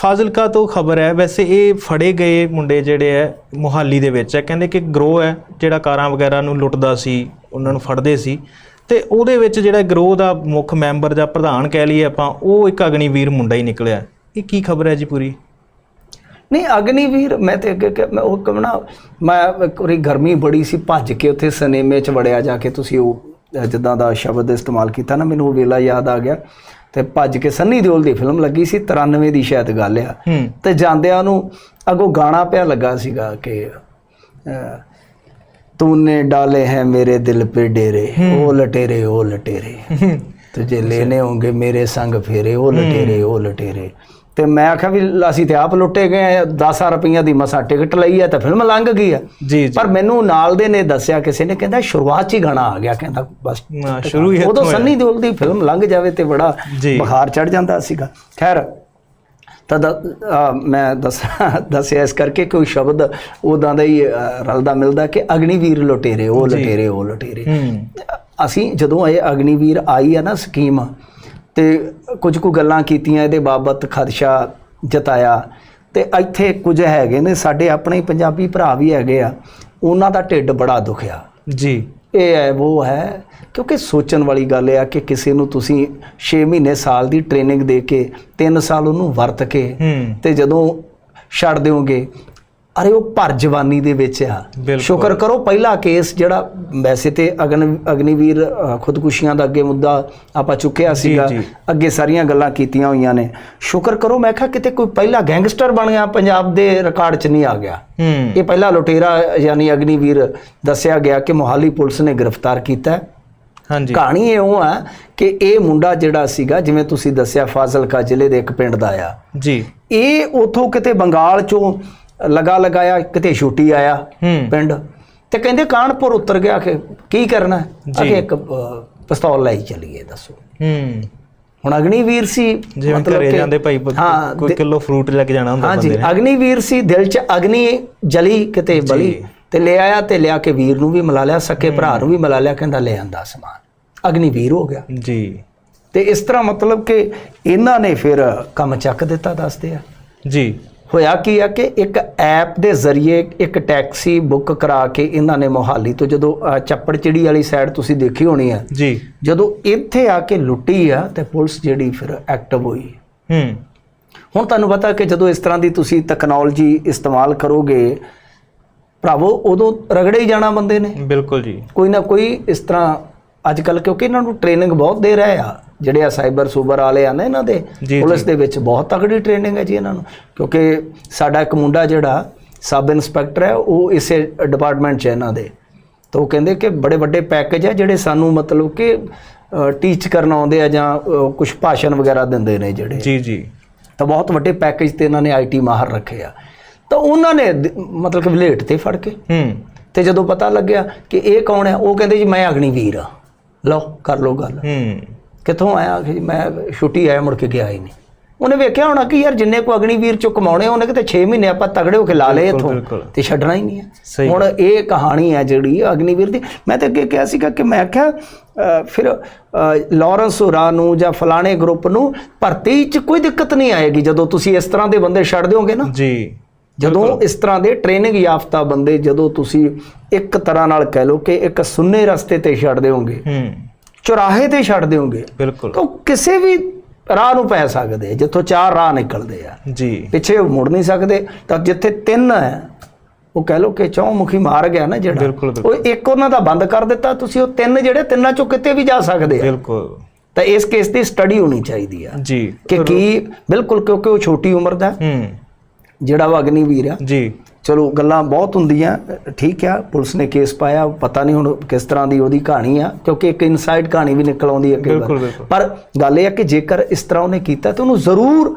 ਫਾਜ਼ਿਲਕਾ ਤੋਂ ਖਬਰ ਹੈ, ਵੈਸੇ ਇਹ ਫੜੇ ਗਏ ਮੁੰਡੇ ਜਿਹੜੇ ਹੈ, ਮੁਹਾਲੀ ਦੇ ਵਿੱਚ ਹੈ। ਕਹਿੰਦੇ ਕਿ ਗਰੋਹ ਹੈ, ਜਿਹੜਾ ਕਾਰਾਂ ਵਗੈਰਾ ਨੂੰ ਲੁੱਟਦਾ ਸੀ, ਉਹਨਾਂ ਨੂੰ ਫੜਦੇ ਸੀ। ਤੇ ਉਹਦੇ ਵਿੱਚ ਜਿਹੜਾ ਗਰੋਹ ਦਾ ਮੁੱਖ ਮੈਂਬਰ ਜਾਂ ਪ੍ਰਧਾਨ ਕਹਿ ਲਈਏ ਆਪਾਂ, ਉਹ ਇੱਕ ਅਗਨੀਵੀਰ ਮੁੰਡਾ ਹੀ ਨਿਕਲਿਆ ਇਹ ਕੀ ਖਬਰ ਹੈ ਜੀ ਪੂਰੀ? ਨਹੀਂ, ਅਗਨੀਵੀਰ, ਮੈਂ ਤੇ ਅੱਗੇ ਕਿ- ਮੈਂ ਉਹ ਕਹਣਾ ਮੈਂ ਇੱਕ ਗਰਮੀ ਬੜੀ ਸੀ, ਭੱਜ ਕੇ ਉੱਥੇ ਸਿਨੇਮੇ 'ਚ ਵੜਿਆ ਜਾ ਕੇ, ਤੁਸੀਂ ਉਹ, ਜਿੱਦਾਂ ਦਾ ਸ਼ਬਦ ਇਸਤੇਮਾਲ ਕੀਤਾ ਨਾ, ਮੈਨੂੰ ਉਹ ਵੇਲਾ ਯਾਦ ਆ ਗਿਆ। ਤੇ ਭੱਜ ਕੇ ਸੰਨੀ ਦਿਓਲ ਦੀ ਫਿਲਮ ਲੱਗੀ ਸੀ 93 ਦੀ ਸ਼ਾਇਦ ਗੱਲ ਆ। ਤੇ ਜਾਂਦਿਆਂ ਉਹਨੂੰ ਅਗੋ ਗਾਣਾ ਪਿਆ ਲੱਗਾ ਸੀਗਾ ਕਿ ਤੂੰ ਨੇ ਡਾਲੇ ਹੈ ਮੇਰੇ ਦਿਲ ਪੇ ਡੇਰੇ ਉਹ ਲਟੇਰੇ ਉਹ ਲਟੇਰੇ। ਤੁਝੇ ਲੈਨੇ ਹੋਗੇ ਮੇਰੇ ਸੰਗ ਫੇਰੇ ਉਹ ਲਟੇਰੇ ਉਹ ਲਟੇਰੇ। ਤੇ ਮੈਂ ਆਖਿਆ ਵੀ ਅਸੀਂ ਤੇ ਆਪ ਲੁੱਟੇ ਗਏ ਆ 10 ਰੁਪਈਆ ਦੀ ਮਸਾ ਟਿਕਟ ਲਈ ਹੈ ਤਾਂ ਫਿਲਮ ਲੰਘ ਗਈ ਆ। ਜੀ ਪਰ ਮੈਨੂੰ ਨਾਲ ਦੇ ਨੇ ਦੱਸਿਆ ਕਿਸੇ ਨੇ ਕਹਿੰਦਾ ਸ਼ੁਰੂਆਤ 'ਚ ਹੀ ਗਾਣਾ ਆ ਗਿਆ ਕਹਿੰਦਾ ਬਸ। ਹਾਂ, ਸ਼ੁਰੂ ਹੀ ਉਦੋਂ। ਸੰਨੀ ਦਿਓਲ ਦੀ ਫਿਲਮ ਲੰਘ ਜਾਵੇ ਤੇ ਬੜਾ। ਬੁਖਾਰ ਚੜ ਜਾਂਦਾ ਸੀਗਾ। ਖੈਰ ਤਾਂ ਮੈਂ ਦੱਸ ਦੱਸਿਆ ਇਸ ਕਰਕੇ ਕੋਈ ਸ਼ਬਦ ਉਦਾਂ ਦਾ ਹੀ ਰਲਦਾ ਮਿਲਦਾ ਕਿ ਅਗਨੀਵੀਰ ਲੁਟੇਰੇ ਉਹ ਲੁਟੇਰੇ ਉਹ ਲੁਟੇਰੇ। ਹੂੰ। ਅਸੀਂ ਜਦੋਂ ਇਹ ਅਗਨੀਵੀਰ ਆਈ ਆ ਨਾ ਸਕੀਮ ਤੇ ਕੁਝ ਕੁ ਗੱਲਾਂ ਕੀਤੀਆਂ ਇਹਦੇ ਬਾਬਤ ਖਦਸ਼ਾ ਜਤਾਇਆ। ਤੇ ਇੱਥੇ ਕੁਝ ਹੈਗੇ ਨੇ ਸਾਡੇ ਆਪਣੇ ਪੰਜਾਬੀ ਭਰਾ ਵੀ ਹੈਗੇ ਆ ਉਹਨਾਂ ਦਾ ਢਿੱਡ ਬੜਾ ਦੁਖਿਆ। ਜੀ। ਇਹ ਹੈ ਉਹ ਹੈ ਕਿਉਂਕਿ ਸੋਚਣ ਵਾਲੀ ਗੱਲ ਆ ਕਿ ਕਿਸੇ ਨੂੰ ਤੁਸੀਂ 6 ਮਹੀਨੇ ਸਾਲ ਦੀ ਟ੍ਰੇਨਿੰਗ ਦੇ ਕੇ 3 ਸਾਲ ਉਹਨੂੰ ਵਰਤ ਕੇ ਤੇ ਜਦੋਂ ਛੱਡ ਦਿਓਗੇ ਅਰੇ ਉਹ ਭਰ ਜਵਾਨੀ ਦੇ ਵਿੱਚ ਆ। ਸ਼ੁਕਰ ਕਰੋ ਪਹਿਲਾ ਕੇਸ ਜਿਹੜਾ ਵੈਸੇ ਤੇ ਅਗਨ ਅਗਨੀਵੀਰ ਖੁਦਕੁਸ਼ੀਆਂ ਦਾ ਅੱਗੇ ਮੁੱਦਾ ਆਪਾਂ ਚੁੱਕਿਆ ਸੀਗਾ। ਅੱਗੇ ਸਾਰੀਆਂ ਗੱਲਾਂ ਕੀਤੀਆਂ ਹੋਈਆਂ ਨੇ। ਸ਼ੁਕਰ ਕਰੋ ਮੈਂ ਕਿਹਾ ਕਿਤੇ ਕੋਈ ਪਹਿਲਾ ਗੈਂਗਸਟਰ ਬਣ ਗਿਆ ਪੰਜਾਬ ਦੇ ਰਿਕਾਰਡ 'ਚ ਨਹੀਂ ਆ ਗਿਆ। ਇਹ ਪਹਿਲਾ ਲੁਟੇਰਾ ਯਾਨੀ ਅਗਨੀਵੀਰ ਦੱਸਿਆ ਗਿਆ ਕਿ ਮੋਹਾਲੀ ਪੁਲਿਸ ਨੇ ਗ੍ਰਿਫਤਾਰ ਕੀਤਾ। ਹਾਂਜੀ। ਕਹਾਣੀ ਇਹ ਉਹ ਆ ਕਿ ਇਹ ਮੁੰਡਾ ਜਿਹੜਾ ਸੀਗਾ ਜਿਵੇਂ ਤੁਸੀਂ ਦੱਸਿਆ ਫਾਜ਼ਿਲਕਾ ਜ਼ਿਲ੍ਹੇ ਦੇ ਇੱਕ ਪਿੰਡ ਦਾ ਆ। ਜੀ। ਇਹ ਉਥੋਂ ਕਿਤੇ ਬੰਗਾਲ ਚੋਂ ਲਗਾ ਲਗਾਇਆ ਕਿਤੇ ਛੁੱਟੀ ਆਇਆ ਪਿੰਡ। ਤੇ ਕਹਿੰਦੇ ਕਾਨਪੁਰ ਉਤਰ ਗਿਆ ਕਿ ਕੀ ਕਰਨਾ। ਅਗੇ ਇੱਕ ਪਿਸਤੌਲ ਲਈ ਚੱਲੀਏ ਦੱਸੋ। ਹੂੰ। ਹੁਣ ਅਗਨੀਵੀਰ ਸੀ ਜਿਵੇਂ ਘਰੇ ਜਾਂਦੇ ਭਾਈ ਕੋਈ ਕਿਲੋ ਫਰੂਟ ਲੈ ਕੇ ਜਾਣਾ ਹੁੰਦਾ ਹਾਂਜੀ ਬੰਦੇ ਨੇ। ਅਗਨੀਵੀਰ ਸੀ ਦਿਲ 'ਚ ਅਗਨੀ ਜਲੀ ਕਿਤੇ ਬਲੀ ਤੇ ਲੈ ਆਇਆ ਤੇ ਲਿਆ ਕੇ ਵੀਰ ਨੂੰ ਵੀ ਮਿਲਾ ਲਿਆ ਸਕੇ ਭਰਾ ਨੂੰ ਵੀ ਮਿਲਾ ਲਿਆ ਕਹਿੰਦਾ ਲੈ ਆਂਦਾ ਸਮਾਨ। ਅਗਨੀਵੀਰ ਹੋ ਗਿਆ। ਜੀ। ਤੇ ਇਸ ਤਰ੍ਹਾਂ ਮਤਲਬ ਕਿ ਇਹਨਾਂ ਨੇ ਫਿਰ ਕੰਮ ਚੱਕ ਦਿੱਤਾ ਦੱਸਦੇ ਆ। ਜੀ। ਹੋਇਆ ਕੀ ਆ ਕਿ ਇੱਕ ਐਪ ਦੇ ਜ਼ਰੀਏ ਇੱਕ ਟੈਕਸੀ ਬੁੱਕ ਕਰਾ ਕੇ ਇਹਨਾਂ ਨੇ ਮੋਹਾਲੀ ਤੋਂ ਜਦੋਂ ਚੱਪੜ ਚਿੜੀ ਵਾਲੀ ਸਾਈਡ ਤੁਸੀਂ ਦੇਖੀ ਹੋਣੀ ਆ ਜੀ। ਜਦੋਂ ਇੱਥੇ ਆ ਕੇ ਲੁੱਟੀ ਆ ਤੇ ਪੁਲਿਸ ਜਿਹੜੀ ਫਿਰ ਐਕਟਿਵ ਹੋਈ। ਹੂੰ। ਹੁਣ ਤੁਹਾਨੂੰ ਪਤਾ ਕਿ ਜਦੋਂ ਇਸ ਤਰ੍ਹਾਂ ਦੀ ਤੁਸੀਂ ਟੈਕਨੋਲੋਜੀ ਇਸਤੇਮਾਲ ਕਰੋਗੇ ਭਰਾਵੋ ਉਦੋਂ ਰਗੜੇ ਹੀ ਜਾਣਾ ਬੰਦੇ ਨੇ। ਬਿਲਕੁਲ ਜੀ। ਕੋਈ ਨਾ ਕੋਈ ਇਸ ਤਰ੍ਹਾਂ ਅੱਜ ਕੱਲ ਕਿਉਂਕਿ ਇਹਨਾਂ ਨੂੰ ਟ੍ਰੇਨਿੰਗ ਬਹੁਤ ਦੇ ਰਹੇ ਆ। ਜਿਹੜੇ ਆ ਸਾਈਬਰ ਸੂਬਰ ਵਾਲੇ ਆ ਨਾ ਇਹਨਾਂ ਦੇ ਪੁਲਿਸ ਦੇ ਵਿੱਚ ਬਹੁਤ ਤਕੜੀ ਟ੍ਰੇਨਿੰਗ ਹੈ ਜੀ ਇਹਨਾਂ ਨੂੰ। ਕਿਉਂਕਿ ਸਾਡਾ ਇੱਕ ਮੁੰਡਾ ਜਿਹੜਾ ਸਬ ਇਨਸਪੈਕਟਰ ਹੈ ਉਹ ਇਸੇ ਡਿਪਾਰਟਮੈਂਟ 'ਚ ਹੈ ਇਹਨਾਂ ਦੇ। ਤਾਂ ਉਹ ਕਹਿੰਦੇ ਕਿ ਬੜੇ ਵੱਡੇ ਪੈਕੇਜ ਆ ਜਿਹੜੇ ਸਾਨੂੰ ਮਤਲਬ ਕਿ ਟੀਚ ਕਰਨ ਆਉਂਦੇ ਆ ਜਾਂ ਕੁਝ ਭਾਸ਼ਣ ਵਗੈਰਾ ਦਿੰਦੇ ਨੇ ਜਿਹੜੇ। ਜੀ ਜੀ। ਤਾਂ ਬਹੁਤ ਵੱਡੇ ਪੈਕੇਜ ਤੇ ਇਹਨਾਂ ਨੇ ਆਈਟੀ ਮਾਹਰ ਰੱਖੇ ਆ। ਤਾਂ ਉਹਨਾਂ ਨੇ ਮਤਲਬ ਕਿ ਵਲੇਟ ਤੇ ਫੜ ਕੇ। ਹੂੰ। ਤੇ ਜਦੋਂ ਪਤਾ ਲੱਗਿਆ ਕਿ ਇਹ ਕੌਣ ਹੈ ਉਹ ਕਹਿੰਦੇ ਜੀ ਮੈਂ ਅਗਨੀਵੀਰ ਆ। ਲਓ ਕਰ ਲਓ ਗੱਲ। ਹੂੰ। ਕਿੱਥੋਂ ਆਇਆ ਕਿ ਜੀ ਮੈਂ ਛੁੱਟੀ ਆਇਆ ਮੁੜ ਕੇ ਗਿਆ ਹੀ ਨਹੀਂ। ਉਹਨੇ ਵੇਖਿਆ ਹੋਣਾ ਕਿ ਯਾਰ ਜਿੰਨੇ ਕੋ ਅਗਨੀਵੀਰ ਚੋਂ ਕਮਾਉਣੇ ਉਹਨੇ ਕਿਤੇ 6 ਮਹੀਨੇ ਆਪਾਂ ਤਗੜੇ ਹੋ ਕੇ ਲਾ ਲਏ ਇੱਥੋਂ। ਤੇ ਛੱਡਣਾ ਹੀ ਨਹੀਂ। ਹੈ। ਹੁਣ ਇਹ ਕਹਾਣੀ ਹੈ ਜਿਹੜੀ ਅਗਨੀਵੀਰ ਦੀ। ਮੈਂ ਤਾਂ ਅੱਗੇ ਕਿਹਾ ਸੀਗਾ ਕਿ ਮੈਂ ਅ, ਫਿਰ ਲਾਰੈਂਸ ਹੋਰਾ ਨੂੰ ਜਾਂ ਫਲਾਣੇ ਗਰੁੱਪ ਨੂੰ ਭਰਤੀ 'ਚ ਕੋਈ ਦਿੱਕਤ ਨਹੀਂ ਆਏਗੀ ਜਦੋਂ ਤੁਸੀਂ ਇਸ ਤਰ੍ਹਾਂ ਦੇ ਬੰਦੇ ਛੱਡ ਦਿਓਗੇ ਨਾ। ਜੀ ਜਦੋਂ ਇਸ ਤਰ੍ਹਾਂ ਦੇ ਟ੍ਰੇਨਿੰਗ ਯਾਫਤਾ ਬੰਦੇ ਜਦੋਂ ਤੁਸੀਂ ਇੱਕ ਤਰ੍ਹਾਂ ਨਾਲ ਕਹਿ ਲਓ ਕਿ ਇੱਕ ਸੁੰਨੇ ਰਸਤੇ ਤੇ ਛੱਡ ਦਿਓਗੇ। ਹੂੰ। ਚੁਰਾਹੇ ਤੇ ਛੱਡ ਦਿਓਗੇ। ਬਿਲਕੁਲ। ਤਾਂ ਕਿਸੇ ਵੀ ਰਾਹ ਨੂੰ ਪੈ ਸਕਦੇ ਜਿੱਥੋਂ ਚਾਰ ਰਾਹ ਨਿਕਲਦੇ ਆ। ਜੀ। ਪਿੱਛੇ ਮੁੜ ਨਹੀਂ ਸਕਦੇ। ਤਾਂ ਜਿੱਥੇ ਤਿੰਨ ਹੈ ਉਹ ਕਹਿ ਲਓ ਕਿ ਚੌਮੁਖੀ ਮਾਰ ਗਿਆ ਨਾ ਜਿਹੜਾ। ਉਹ ਇੱਕ ਉਹਨਾਂ ਦਾ ਬੰਦ ਕਰ ਦਿੱਤਾ ਤੁਸੀਂ ਉਹ ਤਿੰਨ ਜਿਹੜੇ ਤਿੰਨਾਂ ਚੋਂ ਕਿਤੇ ਵੀ ਜਾ ਸਕਦੇ ਆ। ਬਿਲਕੁਲ। ਤਾਂ ਇਸ ਕੇਸ ਦੀ ਸਟੱਡੀ ਹੋਣੀ ਚਾਹੀਦੀ ਆ। ਜੀ ਕਿ ਕੀ ਬਿਲਕੁਲ ਕਿਉਂਕਿ ਉਹ ਛੋਟੀ ਉਮਰ ਦਾ ਹੈ, ਹੂੰ। ਜਿਹੜਾ ਉਹ ਅਗਨੀਵੀਰ ਆ। ਜੀ। ਚਲੋ ਗੱਲਾਂ ਬਹੁਤ ਹੁੰਦੀਆਂ ਠੀਕ ਆ ਪੁਲਿਸ ਨੇ ਕੇਸ ਪਾਇਆ ਪਤਾ ਨਹੀਂ ਹੁਣ ਕਿਸ ਤਰ੍ਹਾਂ ਦੀ ਉਹਦੀ ਕਹਾਣੀ ਆ ਕਿਉਂਕਿ ਇੱਕ ਇਨਸਾਈਡ ਕਹਾਣੀ ਵੀ ਨਿਕਲ ਆਉਂਦੀ ਹੈ ਅੱਗੇ। ਪਰ ਗੱਲ ਇਹ ਆ ਕਿ ਜੇਕਰ ਇਸ ਤਰ੍ਹਾਂ ਉਹਨੇ ਕੀਤਾ ਤਾਂ ਉਹਨੂੰ ਜ਼ਰੂਰ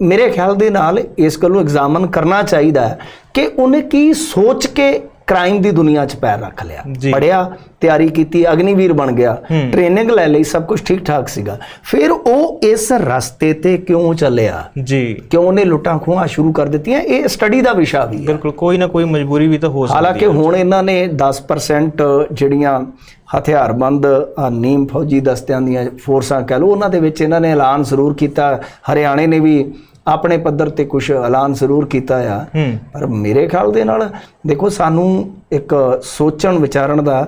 ਮੇਰੇ ਖਿਆਲ ਦੇ ਨਾਲ ਇਸ ਗੱਲ ਨੂੰ ਐਗਜ਼ਾਮਨ ਕਰਨਾ ਚਾਹੀਦਾ ਹੈ ਕਿ ਉਹਨੇ ਕੀ ਸੋਚ ਕੇ ਕ੍ਰਾਈਮ ਦੀ ਦੁਨੀਆ 'ਚ ਪੈਰ ਰੱਖ ਲਿਆ। ਪੜਿਆ ਤਿਆਰੀ ਕੀਤੀ ਅਗਨੀਵੀਰ ਬਣ ਗਿਆ। ਹੂੰ। ਟ੍ਰੇਨਿੰਗ ਲੈ ਲਈ ਸਭ ਕੁਝ ਠੀਕ ਠਾਕ ਸੀਗਾ। ਫਿਰ ਉਹ ਇਸ ਰਸਤੇ ਤੇ ਕਿਉਂ ਚੱਲਿਆ? ਜੀ। ਕਿਉਂ ਉਹਨੇ ਲੁੱਟਾਂ ਖੋਹਾਂ ਸ਼ੁਰੂ ਕਰ ਦਿੱਤੀਆਂ? ਇਹ ਸਟੱਡੀ ਦਾ ਵਿਸ਼ਾ ਵੀ ਹੈ। ਬਿਲਕੁਲ ਕੋਈ ਨਾ ਕੋਈ ਮਜਬੂਰੀ ਵੀ ਤਾਂ ਹੋ ਸਕਦੀ ਹਾਲਾਂਕਿ ਹੁਣ ਇਹਨਾਂ ਨੇ 10% ਜਿਹੜੀਆਂ ਹਥਿਆਰਬੰਦ ਨੀਮ ਫੌਜੀ ਦਸਤਿਆਂ ਦੀਆਂ ਫੋਰਸਾਂ ਕਹਿ ਲਓ ਉਹਨਾਂ ਦੇ ਵਿੱਚ ਇਹਨਾਂ ਨੇ ਐਲਾਨ ਜ਼ਰੂਰ ਕੀਤਾ। ਹਰਿਆਣੇ ਨੇ ਵੀ ਆਪਣੇ ਪੱਧਰ ਤੇ ਕੁਝ ਐਲਾਨ ਜ਼ਰੂਰ ਕੀਤਾ ਆ। ਪਰ ਮੇਰੇ ਖਿਆਲ ਦੇ ਨਾਲ ਦੇਖੋ ਸਾਨੂੰ ਇੱਕ ਸੋਚਣ ਵਿਚਾਰਨ ਦਾ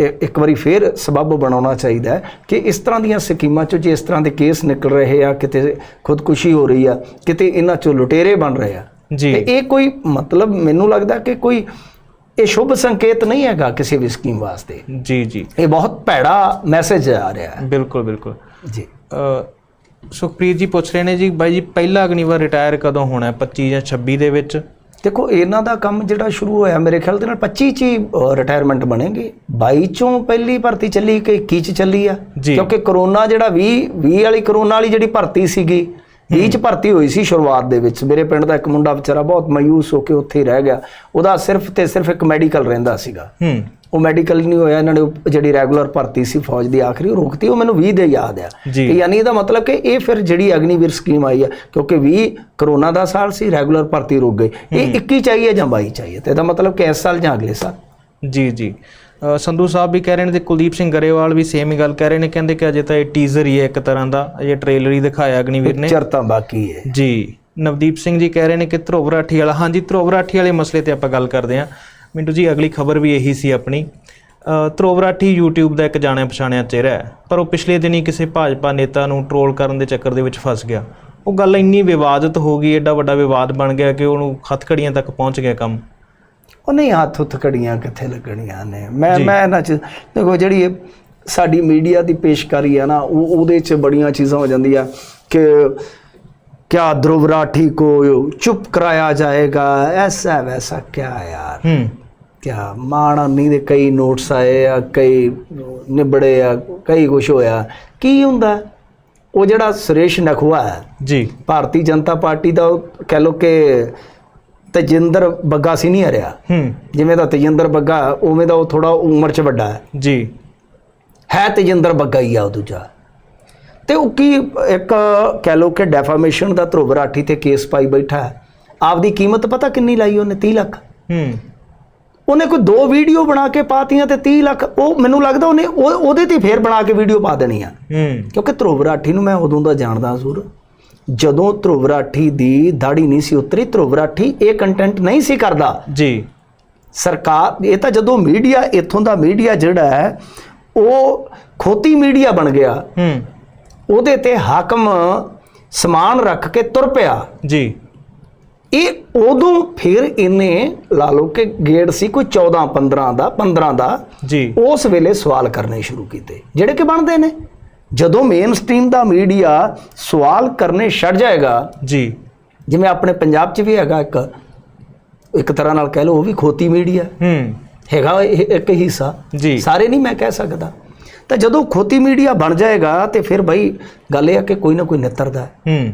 ਇੱਕ ਵਾਰੀ ਫੇਰ ਸਬਬ ਬਣਾਉਣਾ ਚਾਹੀਦਾ ਹੈ ਕਿ ਇਸ ਤਰ੍ਹਾਂ ਦੀਆਂ ਸਕੀਮਾਂ ਚੋਂ ਜੇ ਇਸ ਤਰ੍ਹਾਂ ਦੇ ਕੇਸ ਨਿਕਲ ਰਹੇ ਆ ਕਿਤੇ ਖੁਦਕੁਸ਼ੀ ਹੋ ਰਹੀ ਆ ਕਿਤੇ ਇਹਨਾਂ ਚੋਂ ਲੁਟੇਰੇ ਬਣ ਰਹੇ ਆ ਜੀ। ਤੇ ਇਹ ਕੋਈ ਮਤਲਬ ਮੈਨੂੰ ਲੱਗਦਾ ਕਿ ਕੋਈ ਇਹ ਸ਼ੁਭ ਸੰਕੇਤ ਨਹੀਂ ਹੈਗਾ ਕਿਸੇ ਵੀ ਸਕੀਮ ਵਾਸਤੇ। ਜੀ ਜੀ। ਇਹ ਬਹੁਤ ਭੈੜਾ ਮੈਸੇਜ ਆ ਰਿਹਾ ਹੈ। ਬਿਲਕੁਲ ਬਿਲਕੁਲ। ਜੀ। ਸੁਖਪ੍ਰੀਤ ਜੀ ਪੁੱਛ ਰਹੇ ਨੇ ਜੀ ਬਾਈ ਜੀ ਪਹਿਲਾ ਅਗਨੀਵਾਰ ਰਿਟਾਇਰ ਕਦੋਂ ਹੋਣਾ ਹੈ? 25 ਜਾਂ 26 ਦੇ ਵਿੱਚ? ਦੇਖੋ ਇਹਨਾਂ ਦਾ ਕੰਮ ਜਿਹੜਾ ਸ਼ੁਰੂ ਹੋਇਆ ਮੇਰੇ ਖਿਆਲ ਦੇ ਨਾਲ 25 ਚ ਹੀ ਰਿਟਾਇਰਮੈਂਟ ਬਣੇਗੀ। 22 ਚੋਂ ਪਹਿਲੀ ਭਰਤੀ ਚੱਲੀ ਕਿ 21 ਚ ਚੱਲੀ ਆ। ਕਿਉਂਕਿ ਕਰੋਨਾ ਜਿਹੜਾ 20 20 ਵਾਲੀ ਕਰੋਨਾ ਵਾਲੀ ਜਿਹੜੀ ਭਰਤੀ ਸੀਗੀ 20 ਚ ਭਰਤੀ ਹੋਈ ਸੀ ਸ਼ੁਰੂਆਤ ਦੇ ਵਿੱਚ। ਮੇਰੇ ਪਿੰਡ ਦਾ ਇੱਕ ਮੁੰਡਾ ਵਿਚਾਰਾ ਬਹੁਤ ਮਾਯੂਸ ਹੋ ਕੇ ਉੱਥੇ ਰਹਿ ਗਿਆ। ਉਹਦਾ ਸਿਰਫ ਤੇ ਸਿਰਫ ਇੱਕ ਮੈਡੀਕਲ ਰਹਿੰਦਾ ਸੀਗਾ। ਹੂੰ। ਉਹ ਮੈਡੀਕਲ ਨਹੀਂ ਹੋਇਆ ਇਹਨਾਂ ਨੇ ਜਿਹੜੀ ਰੈਗੂਲਰ ਭਰਤੀ ਸੀ ਫੌਜ ਦੀ ਆਖਰੀ ਉਹ ਰੋਕਤੀ। ਉਹ ਮੈਨੂੰ 20 ਦੇ ਯਾਦ ਆ। ਤੇ ਯਾਨੀ ਇਹਦਾ ਮਤਲਬ ਕਿ ਇਹ ਫਿਰ ਜਿਹੜੀ ਅਗਨੀਵੀਰ ਸਕੀਮ ਆਈ ਆ ਕਿਉਂਕਿ 20 ਕਰੋਨਾ ਦਾ ਸਾਲ ਸੀ ਰੈਗੂਲਰ ਭਰਤੀ ਰੁਕ ਗਈ ਇਹ 21 ਚਾਹੀਏ ਜਾਂ 22 ਚਾਹੀਏ? ਤੇ ਇਹਦਾ ਮਤਲਬ ਕਿ ਇਸ ਸਾਲ ਜਾਂ ਅਗਲੇ ਸਾਲ। ਜੀ ਜੀ। ਸੰਧੂ ਸਾਹਿਬ ਵੀ ਕਹਿ ਰਹੇ ਨੇ ਤੇ ਕੁਲਦੀਪ ਸਿੰਘ ਗਰੇਵਾਲ ਵੀ ਸੇਮ ਹੀ ਗੱਲ ਕਹਿ ਰਹੇ ਨੇ ਕਹਿੰਦੇ ਕਿ ਅਜੇ ਤਾਂ ਇਹ ਟੀਜ਼ਰ ਹੀ ਹੈ ਇੱਕ ਤਰ੍ਹਾਂ ਦਾ ਅਜੇ ਟ੍ਰੇਲਰ ਹੀ ਦਿਖਾਇਆ ਅਗਨੀਵੀਰ ਨੇ। ਚਰ ਤਾਂ ਬਾਕੀ ਹੈ। ਜੀ ਨਵਦੀਪ ਸਿੰਘ ਜੀ ਕਹਿ ਰਹੇ ਨੇ ਕਿ ਧਰੋਵ ਰਾਠੀ ਵਾਲਾ ਹਾਂਜੀ ਧਰੋਵ ਰਾਠੀ ਵਾਲੇ ਮਸਲੇ ਤੇ ਆਪਾਂ ਗੱਲ ਕਰਦੇ ਹਾਂ। ਮਿੰਟੂ ਜੀ ਅਗਲੀ ਖਬਰ ਵੀ ਇਹੀ ਸੀ ਆਪਣੀ। ਧਰੋਵ ਰਾਠੀ YouTube ਦਾ ਇੱਕ ਜਾਣਿਆ ਪਛਾਣਿਆ ਚਿਹਰਾ ਹੈ ਪਰ ਉਹ ਪਿਛਲੇ ਦਿਨੀ ਕਿਸੇ ਭਾਜਪਾ ਨੇਤਾ ਨੂੰ ਟਰੋਲ ਕਰਨ ਦੇ ਚੱਕਰ ਦੇ ਵਿੱਚ ਫਸ ਗਿਆ। ਉਹ ਗੱਲ ਇੰਨੀ ਵਿਵਾਦਤ ਹੋ ਗਈ ਐਡਾ ਵੱਡਾ ਵਿਵਾਦ ਬਣ ਗਿਆ ਕਿ ਉਹਨੂੰ ਹੱਥਕੜੀਆਂ ਤੱਕ ਪਹੁੰਚ ਗਿਆ ਕੰਮ। ਉਹ ਨਹੀਂ ਹੱਥ ਉੱਤ ਕੜੀਆਂ ਕਿੱਥੇ ਲੱਗਣੀਆਂ ਨੇ ਮੈਂ ਮੈਂ ਇਹਨਾਂ ਚ ਦੇਖੋ ਜਿਹੜੀ ਇਹ ਸਾਡੀ ਮੀਡੀਆ ਦੀ ਪੇਸ਼ਕਾਰੀ ਆ ਨਾ ਉਹ ਉਹਦੇ ਚ ਬੜੀਆਂ ਚੀਜ਼ਾਂ ਹੋ ਜਾਂਦੀਆਂ ਕਿ क्या ध्रुव राठी को चुप कराया जाएगा ऐसा वैसा क्या यार ਹੂੰ ਕਿਆ ਮਾਣਾਨੀ ਦੇ ਕਈ ਨੋਟਸ ਆਏ ਆ ਕਈ ਨਿਬੜੇ ਆ ਕਈ ਕੁਝ ਹੋਇਆ ਕੀ ਹੁੰਦਾ ਉਹ ਜਿਹੜਾ ਸੁਰੇਸ਼ ਨਖਵਾ ਹੈ ਜੀ ਭਾਰਤੀ ਜਨਤਾ ਪਾਰਟੀ ਦਾ ਉਹ ਕਹਿ ਲੋ ਕਿ ਤਜਿੰਦਰ ਬੱਗਾ ਸੀ ਨਹੀਂ ਹਰਿਆ ਹੂੰ। ਜਿਵੇਂ ਦਾ ਤਜਿੰਦਰ ਬੱਗਾ ਉਵੇਂ ਦਾ ਉਹ ਥੋੜਾ ਉਮਰ ਚ ਵੱਡਾ ਹੈ। ਜੀ। ਹੈ ਤਜਿੰਦਰ ਬੱਗਾ ਹੀ ਆ ਉਹ ਦੂਜਾ। ਤੇ ਉਹ ਕੀ ਇੱਕ ਕਹਿ ਲੋ ਕਿ ਡੈਫਾਮੇਸ਼ਨ ਦਾ ਧਰੁਵ ਰਾਠੀ ਤੇ ਕੇਸ ਪਾਈ ਬੈਠਾ ਹੈ। ਆਪਦੀ ਕੀਮਤ ਪਤਾ ਕਿੰਨੀ ਲਾਈ ਉਹਨੇ? 30 ਲੱਖ। ਹੂੰ। ਉਹਨੇ ਕੋਈ ਦੋ ਵੀਡੀਓ ਬਣਾ ਕੇ ਪਾਤੀਆਂ ਤੇ 30 ਲੱਖ। ਉਹ ਮੈਨੂੰ ਲੱਗਦਾ ਉਹਨੇ ਉਹ- ਉਹਦੇ ਤੇ ਫੇਰ ਬਣਾ ਕੇ ਵੀਡੀਓ ਪਾ ਦੇਣੀ ਆ। ਹੂੰ। ਕਿਉਂਕਿ ਧਰੁਵ ਰਾਠੀ ਨੂੰ ਮੈਂ ਉਦੋਂ ਦਾ ਜਾਣਦਾ ਜ਼ਰੂਰ। ਜਦੋਂ ਧਰੁਵ ਰਾਠੀ ਦੀ ਦਾੜੀ ਨਹੀਂ ਸੀ ਉਤਰੀ ਧਰੁਵ ਰਾਠੀ ਇਹ ਕੰਟੈਂਟ ਨਹੀਂ ਸੀ ਕਰਦਾ। ਜੀ। ਸਰਕਾਰ ਇਹ ਤਾਂ ਜਦੋਂ ਮੀਡੀਆ ਇੱਥੋਂ ਦਾ ਮੀਡੀਆ ਜਿਹੜਾ ਹੈ ਉਹ ਖੋਤੀ ਮੀਡੀਆ ਬਣ ਗਿਆ। ਹੂੰ। ਉਹਦੇ ਤੇ ਹਾਕਮ ਸਮਾਨ ਰੱਖ ਕੇ ਤੁਰ ਪਿਆ। ਜੀ। ਇਹ ਉਦੋਂ ਫਿਰ ਇਹਨੇ ਲਾ ਲਓ ਕਿ ਗੇੜ ਸੀ ਕੋਈ 14 15 ਦਾ 15 ਦਾ ਜੀ। ਉਸ ਵੇਲੇ ਸਵਾਲ ਕਰਨੇ ਸ਼ੁਰੂ ਕੀਤੇ। ਜਿਹੜੇ ਕਿ ਬਣਦੇ ਨੇ। ਜਦੋਂ ਮੇਨ ਸਟ੍ਰੀਮ ਦਾ ਮੀਡੀਆ ਸਵਾਲ ਕਰਨੇ ਛੱਡ ਜਾਏਗਾ ਜੀ। ਜਿਵੇਂ ਆਪਣੇ ਪੰਜਾਬ 'ਚ ਵੀ ਹੈਗਾ ਇੱਕ ਇੱਕ ਤਰ੍ਹਾਂ ਨਾਲ ਕਹਿ ਲਓ ਉਹ ਵੀ ਖੋਤੀ ਮੀਡੀਆ ਹੂੰ। ਹੈਗਾ ਇੱਕ ਹਿੱਸਾ। ਜੀ। ਸਾਰੇ ਨਹੀਂ ਮੈਂ ਕਹਿ ਸਕਦਾ। ਤਾਂ ਜਦੋਂ ਖੋਤੀ ਮੀਡੀਆ ਬਣ ਜਾਏਗਾ ਤੇ ਫਿਰ ਭਾਈ ਗੱਲ ਇਹ ਆ ਕਿ ਕੋਈ ਨਾ ਕੋਈ ਨਿੱਤਰਦਾ ਹੂੰ।